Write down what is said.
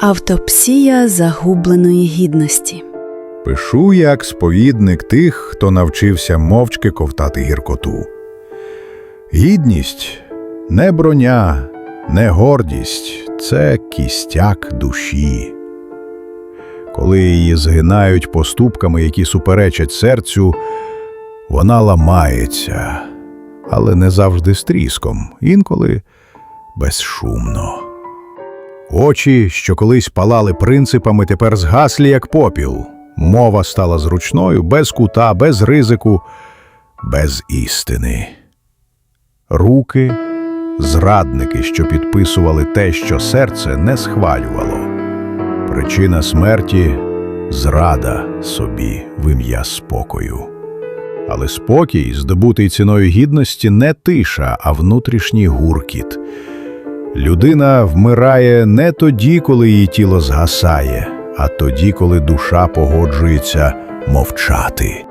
Автопсія загубленої гідності. Пишу як сповідник тих, хто навчився мовчки ковтати гіркоту. Гідність не броня, не гордість це кістяк душі. Коли її згинають поступками, які суперечать серцю, вона ламається, але не завжди з тріском, інколи безшумно. Очі, що колись палали принципами, тепер згаслі, як попіл. Мова стала зручною, без кута, без ризику, без істини. Руки зрадники, що підписували те, що серце не схвалювало. Причина смерті зрада собі в ім'я спокою. Але спокій, здобутий ціною гідності, не тиша, а внутрішній гуркіт. Людина вмирає не тоді, коли її тіло згасає, а тоді, коли душа погоджується мовчати.